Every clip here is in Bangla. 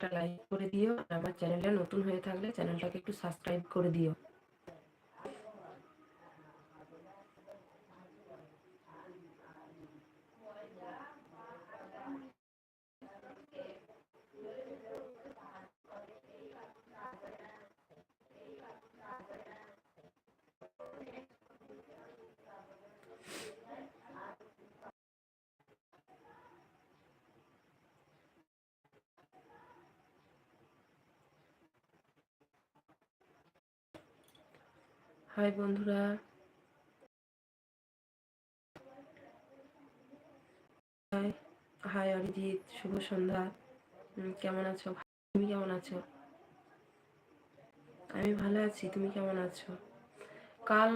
একটা লাইক করে দিও আর আমার চ্যানেলটা নতুন হয়ে থাকলে চ্যানেলটাকে একটু সাবস্ক্রাইব করে দিও। হাই বন্ধুরা। হাই অরিজিৎ, শুভ সন্ধ্যা। কেমন আছো? তুমি কেমন আছো? আমি ভালো আছি, তুমি কেমন আছো? কাল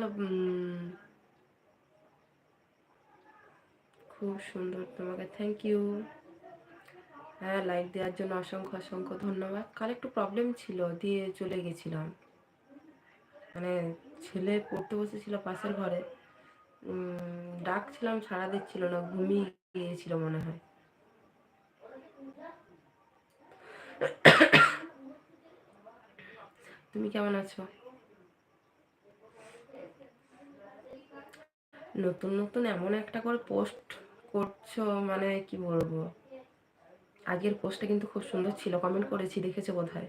খুব সুন্দর তোমাকে। থ্যাংক ইউ হ্যাঁ লাইক দেওয়ার জন্য অসংখ্য অসংখ্য ধন্যবাদ। কাল একটু প্রবলেম ছিল, দিয়ে চলে গেছিলাম। মানে ছেলে পড়তে বসেছিল পাশের ঘরে। ডাকছিলাম, সাড়া দিচ্ছিল না, ঘুমিয়ে গিয়েছিল মনে হয়। তুমি কেমন আছো? নতুন নতুন এমন একটা করে পোস্ট করছ মানে কি বলব? আগের পোস্টটা কিন্তু খুব সুন্দর ছিল, কমেন্ট করেছি, দেখেছ বোধহয়?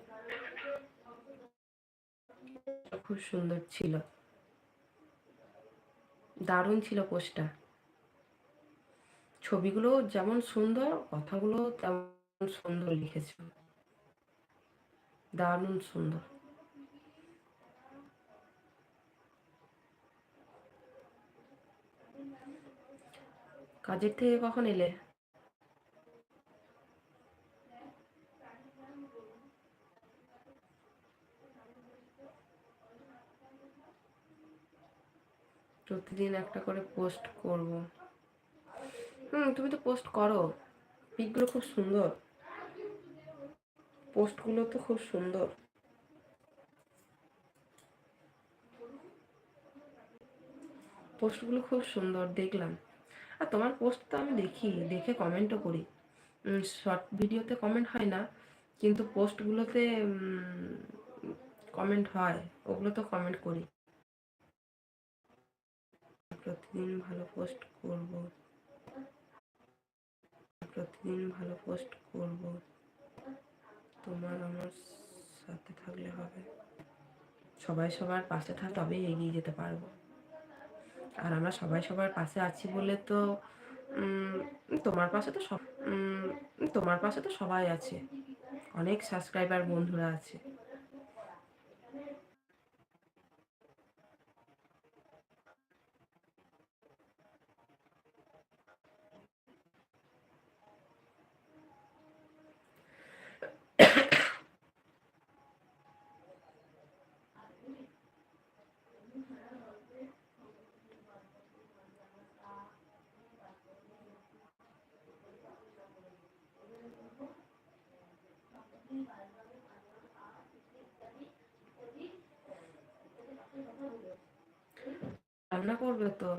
খুব সুন্দর ছিল। দারুণ ছিল পোস্টটা। ছবিগুলো যেমন সুন্দর, কথাগুলো তেমন সুন্দর লিখেছিল দারুণ সুন্দর। কাজের থেকে কখন এলে? প্রতিদিন একটা করে পোস্ট করব। হুম, তুমি তো পোস্ট করো। পিকগুলো খুব সুন্দর। পোস্টগুলো তো খুব সুন্দর। পোস্টগুলো খুব সুন্দর, দেখলাম। আর তোমার পোস্ট তো আমি দেখি, দেখে কমেন্টও করি। শর্ট ভিডিওতে কমেন্ট হয় না, কিন্তু পোস্টগুলোতে কমেন্ট হয়। ওগুলো তো কমেন্ট করি। প্রতিদিন ভালো পোস্ট করব। প্রতিদিন ভালো পোস্ট করব। তোমার আমার সাথে থাকলে হবে। সবাই সবার পাশে থাক, তবেই এগিয়ে যেতে পারব। আর আমরা সবাই সবার পাশে আছি বলে তো তোমার পাশে তো সব তোমার পাশে তো সবাই আছে। অনেক সাবস্ক্রাইবার বন্ধুরা আছে। রান্না করবে তো?